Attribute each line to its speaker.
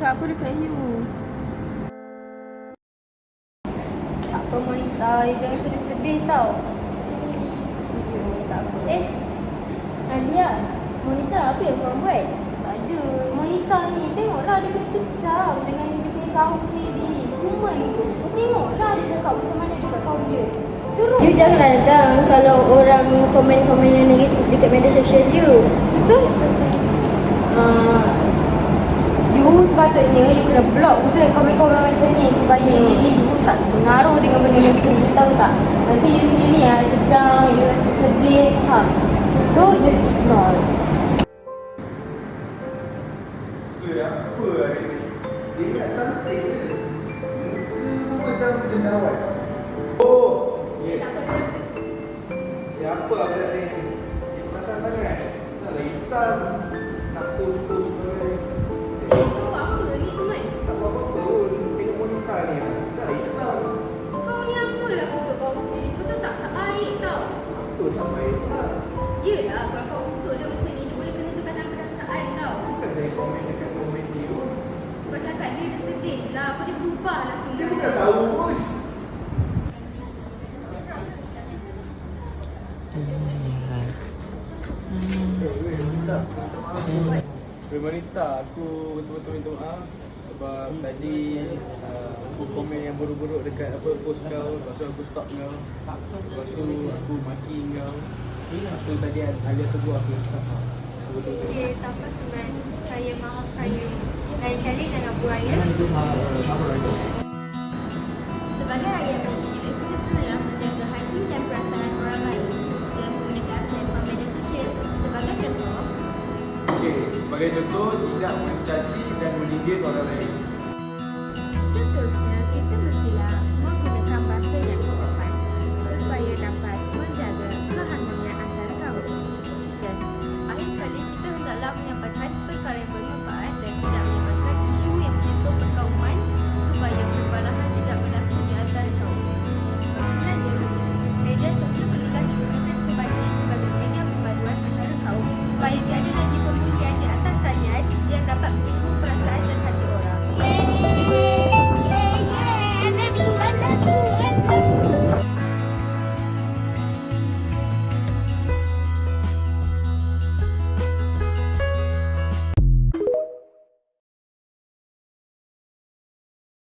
Speaker 1: cakap apa dekat you? Tak apa Monita, you jangan sedih-sedih tau. You tak apa.
Speaker 2: Eh, Nadia, Monita apa yang kau buat?
Speaker 1: Tak ada. Monica ni, tengoklah dia kena kecam dengan dia punya kaum sendiri. Semua ni. Tengoklah dia cakap macam mana dekat kaum dia. Teruk.
Speaker 2: You janganlah down kalau orang komen-komen yang negatif dekat media sosial you.
Speaker 1: Betul? Sepatutnya you kena block je komen-komen macam ni supaya
Speaker 2: Hmm.
Speaker 1: diri you tak pengaruh dengan benda yang sendiri tahu tak? Nanti you sendiri yang rasa down, you rasa sedih, faham? So just ignore.
Speaker 3: Apa hari ni? Dia ingat cantik je. Muka pun macam cendawan. Oh, ya.
Speaker 1: Apa
Speaker 3: aku nak ni? Sangat. Hitam. Nak post-post
Speaker 1: ni
Speaker 3: Sampai pula?
Speaker 1: Yelah, kalau kau buka dia macam ni, dia boleh kena tekanan perasaan tau.
Speaker 3: Bukan dari komen dekat komen dia pun.
Speaker 1: Kau cakap dia dah sedih lah, apa dia berubah lah semua.
Speaker 3: Dia bukan tahu pun. Wanita, aku betul-betul minta maaf sebab tadi uh, aku komen yang buruk-buruk dekat apa post kau, lepas tu aku stop kau. Lepas tu aku maki tu tadi Alia tegur aku sama. Betul-betul.
Speaker 1: Okay, tak apa. Saya maafkan you. Lain kali jangan buat ya.
Speaker 2: sebagai rakyat Malaysia, kita perlulah menjaga hati dan perasaan orang lain dengan menggunakan platform media sosial. Sebagai contoh,
Speaker 3: Okey, sebagai contoh tidak mencaci dan menindir orang lain.
Speaker 2: seterusnya kita